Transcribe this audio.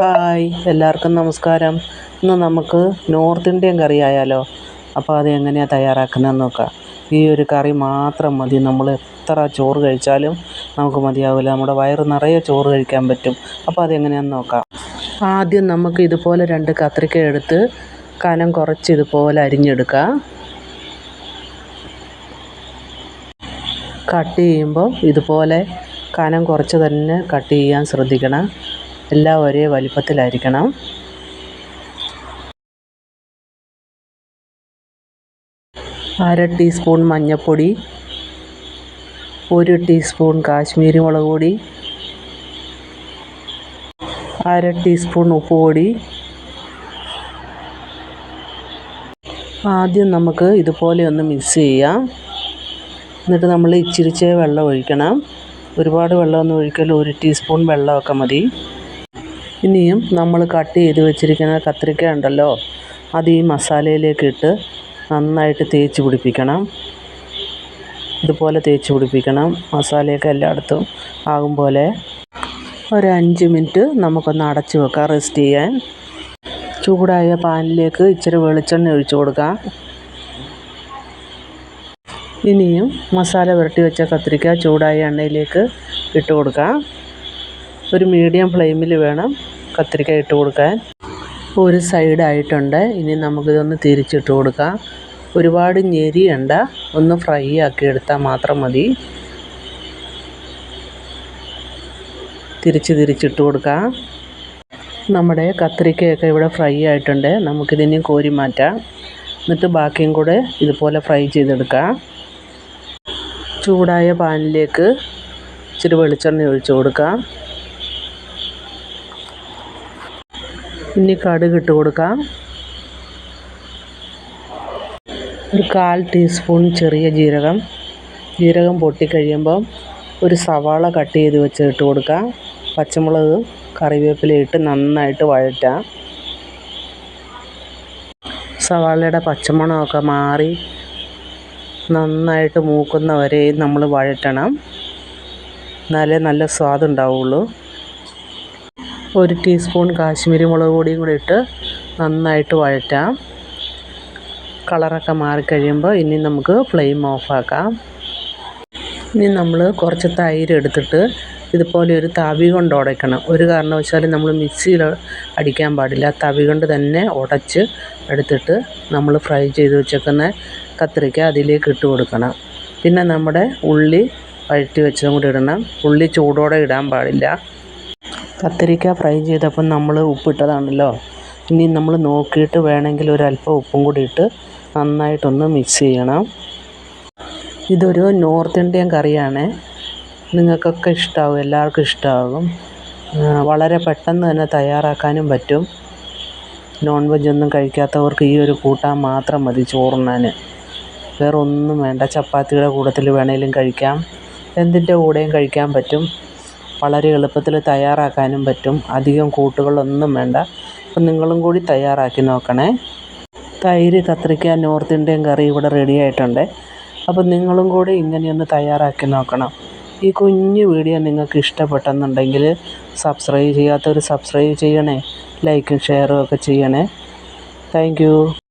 Hi എല്ലാവർക്കും നമസ്കാരം. ഇന്ന് നമുക്ക് നോർത്ത് ഇന്ത്യൻ കറി ആയാലോ? അപ്പോൾ അത് എങ്ങനെയാണ് തയ്യാറാക്കുന്നതെന്ന് നോക്കാം. ഈ ഒരു കറി മാത്രം മതി. നമ്മൾ എത്ര ചോറ് കഴിച്ചാലും നമുക്ക് മതിയാവില്ല നമ്മുടെ വയറ് നിറയെ ചോറ് കഴിക്കാൻ പറ്റും. അപ്പോൾ അതെങ്ങനെയാണെന്ന് നോക്കാം. ആദ്യം നമുക്ക് ഇതുപോലെ രണ്ട് കത്രിക്ക എടുത്ത് കനം കുറച്ച് ഇതുപോലെ അരിഞ്ഞെടുക്കാം. കട്ട് ചെയ്യുമ്പോൾ ഇതുപോലെ കനം കുറച്ച് തന്നെ കട്ട് ചെയ്യാൻ ശ്രദ്ധിക്കണം. എല്ലാം ഒരേ വലിപ്പത്തിലായിരിക്കണം. അര ടീസ്പൂൺ മഞ്ഞൾപ്പൊടി ഒരു ടീസ്പൂൺ കാശ്മീരി മുളക് പൊടി അര ടീസ്പൂൺ ഉപ്പ് പൊടി. ആദ്യം നമുക്ക് ഇതുപോലെ ഒന്ന് മിക്സ് ചെയ്യാം. എന്നിട്ട് നമ്മൾ ഇച്ചിരിച്ചേ വെള്ളം ഒഴിക്കണം. ഒരുപാട് വെള്ളമൊന്നും ഒഴിക്കൽ ഒരു ടീസ്പൂൺ വെള്ളമൊക്കെ മതി. ഇനിയും നമ്മൾ കട്ട് ചെയ്ത് വെച്ചിരിക്കുന്ന കത്രിക്ക ഉണ്ടല്ലോ അത് ഈ മസാലയിലേക്ക് ഇട്ട് നന്നായിട്ട് തേച്ച് പിടിപ്പിക്കണം. ഇതുപോലെ തേച്ച് പിടിപ്പിക്കണം. മസാലയൊക്കെ എല്ലായിടത്തും ആകും പോലെ ഒരു അഞ്ച് മിനിറ്റ് നമുക്കൊന്ന് അടച്ച് വെക്കാം റെസ്റ്റ് ചെയ്യാൻ. ചൂടായ പാനിലേക്ക് ഇച്ചിരി വെളിച്ചെണ്ണ ഒഴിച്ചു കൊടുക്കാം. ഇനിയും മസാല പുരട്ടി വെച്ച കത്തിരിക്ക ചൂടായ എണ്ണയിലേക്ക് ഇട്ട് കൊടുക്കാം. ഒരു മീഡിയം ഫ്ലെയിമിൽ വേണം കത്തിരിക്ക ഇട്ട് കൊടുക്കാൻ. ഒരു സൈഡായിട്ടുണ്ട് ഇനി നമുക്കിതൊന്ന് തിരിച്ചിട്ട് കൊടുക്കാം. ഒരുപാട് ഞെരിയണ്ട ഒന്ന് ഫ്രൈ ആക്കി എടുത്താൽ മാത്രം മതി. തിരിച്ച് തിരിച്ചിട്ട് കൊടുക്കാം. നമ്മുടെ കത്തിരിക്കയൊക്കെ ഇവിടെ ഫ്രൈ ആയിട്ടുണ്ട്. നമുക്കിതിനെ കോരി മാറ്റാം. എന്നിട്ട് ബാക്കിയും കൂടെ ഇതുപോലെ ഫ്രൈ ചെയ്തെടുക്കാം. ചൂടായ പാനിലേക്ക് ഇച്ചിരി വെളിച്ചെണ്ണ ഒഴിച്ച് കൊടുക്കാം. ഇനി കടുക് ഇട്ട് കൊടുക്കാം. ഒരു കാൽ ടീസ്പൂൺ ചെറിയ ജീരകം. ജീരകം പൊട്ടിക്കഴിയുമ്പം ഒരു സവാള കട്ട് ചെയ്ത് വെച്ച് ഇട്ട് കൊടുക്കാം. പച്ചമുളക് കറിവേപ്പില ഇട്ട് നന്നായിട്ട് വഴറ്റാം. സവാളയുടെ പച്ചമണമൊക്കെ മാറി നന്നായിട്ട് മൂക്കുന്ന വരെയും നമ്മൾ വഴറ്റണം. എന്നാലേ നല്ല സ്വാദുണ്ടാവുള്ളൂ ഒരു ടീസ്പൂൺ കാശ്മീരി മുളക് പൊടിയും കൂടി ഇട്ട് നന്നായിട്ട് വഴറ്റാം. കളറൊക്കെ മാറിക്കഴിയുമ്പോൾ ഇനി നമുക്ക് ഫ്ലെയിം ഓഫാക്കാം. ഇനി നമ്മൾ കുറച്ച് തൈര് എടുത്തിട്ട് ഇതുപോലെ ഒരു തവി കൊണ്ട് ഉടയ്ക്കണം. ഒരു കാരണവശാലും നമ്മൾ മിക്സിയിൽ അടിക്കാൻ പാടില്ല. തവി കൊണ്ട് തന്നെ ഉടച്ച് എടുത്തിട്ട് നമ്മൾ ഫ്രൈ ചെയ്ത് വെച്ചേക്കുന്ന കത്തിരിക്ക അതിലേക്ക് ഇട്ട് കൊടുക്കണം. പിന്നെ നമ്മുടെ ഉള്ളി വഴറ്റി വെച്ചതും കൂടി ഇടണം. ഉള്ളി ചൂടോടെ ഇടാൻ പാടില്ല. കത്തിരിക്ക ഫ്രൈ ചെയ്തപ്പം നമ്മൾ ഉപ്പിട്ടതാണല്ലോ. ഇനി നമ്മൾ നോക്കിയിട്ട് വേണമെങ്കിൽ ഒരല്പം ഉപ്പും കൂടി ഇട്ട് നന്നായിട്ടൊന്ന് മിക്സ് ചെയ്യണം. ഇതൊരു നോർത്ത് ഇന്ത്യൻ കറിയാണ്. നിങ്ങൾക്കൊക്കെ ഇഷ്ടമാകും എല്ലാവർക്കും ഇഷ്ടമാകും വളരെ പെട്ടെന്ന് തന്നെ തയ്യാറാക്കാനും പറ്റും. നോൺ വെജ് ഒന്നും കഴിക്കാത്തവർക്ക് ഈ ഒരു കൂട്ടാൻ മാത്രം മതി ചോറുണ്ണാൻ. വേറെ ഒന്നും വേണ്ട ചപ്പാത്തിയുടെ കൂട്ടത്തിൽ വേണേലും കഴിക്കാം. എന്തിന്റെ കൂടെയും കഴിക്കാൻ പറ്റും. വളരെ എളുപ്പത്തിൽ തയ്യാറാക്കാനും പറ്റും. അധികം കൂട്ടുകളൊന്നും വേണ്ട. അപ്പം നിങ്ങളും കൂടി തയ്യാറാക്കി നോക്കണേ. തൈര് കത്രിക്ക നോർത്ത് ഇന്ത്യൻ കറി ഇവിടെ റെഡി ആയിട്ടുണ്ട്. അപ്പം നിങ്ങളും കൂടി ഇങ്ങനെയൊന്ന് തയ്യാറാക്കി നോക്കണം. ഈ കുഞ്ഞു വീഡിയോ നിങ്ങൾക്ക് ഇഷ്ടപ്പെട്ടെന്നുണ്ടെങ്കിൽ സബ്സ്ക്രൈബ് ചെയ്യാത്തവർ സബ്സ്ക്രൈബ് ചെയ്യണേ. ലൈക്കും ഷെയറും ഒക്കെ ചെയ്യണേ. താങ്ക്